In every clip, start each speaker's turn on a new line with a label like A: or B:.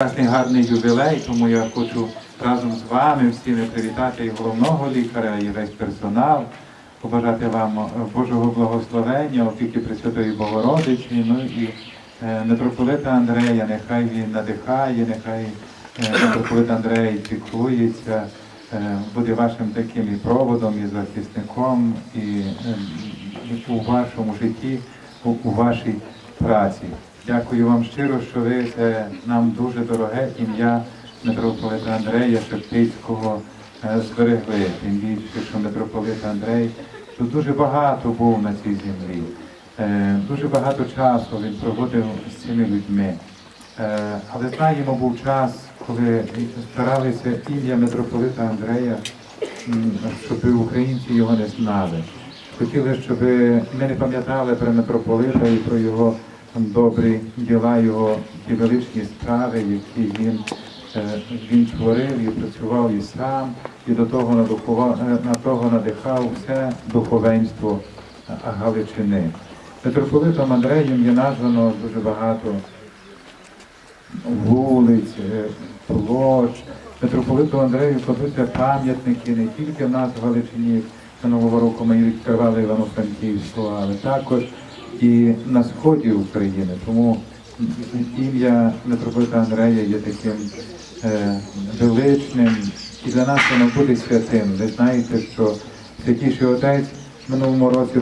A: Прекрасний гарний ювілей, тому я хочу разом з вами всіми привітати і головного лікаря, і весь персонал, побажати вам е, Божого благословення, опіки Пресвятої Богородиці, ну і е, митрополита Андрея, нехай він надихає, нехай е, митрополит Андрей піклується, е, буде вашим таким і проводом, і захисником, і е, у вашому житті, у, у вашій праці. Дякую вам щиро, що ви це нам дуже дороге ім'я митрополита Андрея Шептицького е, зберегли. Тим більше, що митрополит Андрей тут дуже багато був на цій землі. Е, Дуже багато часу він проводив з цими людьми. Е, Але знаємо, був час, коли старалися ім'я митрополита Андрея, щоб українці його не знали. Хотіли, щоб ми не пам'ятали про митрополита і про його добрі діла, його ті величні справи, які він, е, він творив і працював і сам, і до того е, на того надихав все духовенство е, Галичини. Митрополитом Андреєм є названо дуже багато вулиць, площ. Митрополиту Андрею кладуться пам'ятники не тільки в нас в Галичині, на Нового року ми відкривали Івано-Франківську, але також і на сході України. Тому ім'я митрополита Андрея є таким е, величним, і для нас воно буде святим. Ви знаєте, що Святіший Отець минулому році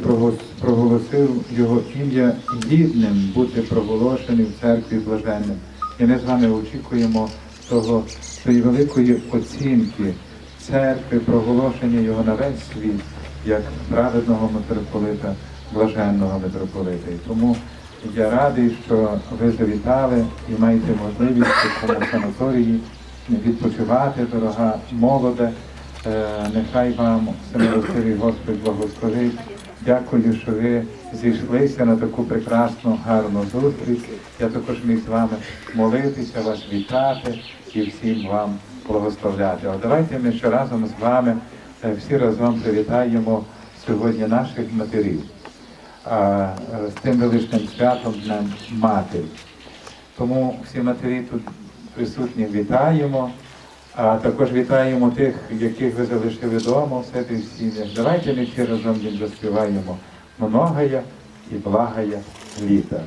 A: проголосив його ім'я гідним бути проголошеним в церкві блаженним. І ми з вами очікуємо того, цієї великої оцінки церкви, проголошення його на весь світ як праведного митрополита, блаженного митрополита. І тому я радий, що ви завітали і маєте можливість у цьому санаторії відпочивати, дорога молоде. Е, Нехай вам всемилостивий Господь благословить. Дякую, що ви зійшлися на таку прекрасну, гарну зустріч. Я також міг з вами молитися, вас вітати і всім вам благословляти. А давайте ми ще разом з вами е, всі разом привітаємо сьогодні наших матерів з тим величним святом Днем Матері. Тому всі матері тут присутні вітаємо, а також вітаємо тих, яких ви залишили вдома в себе в сім'ях. Давайте ми всі разом їм заспіваємо многоє і благая літа.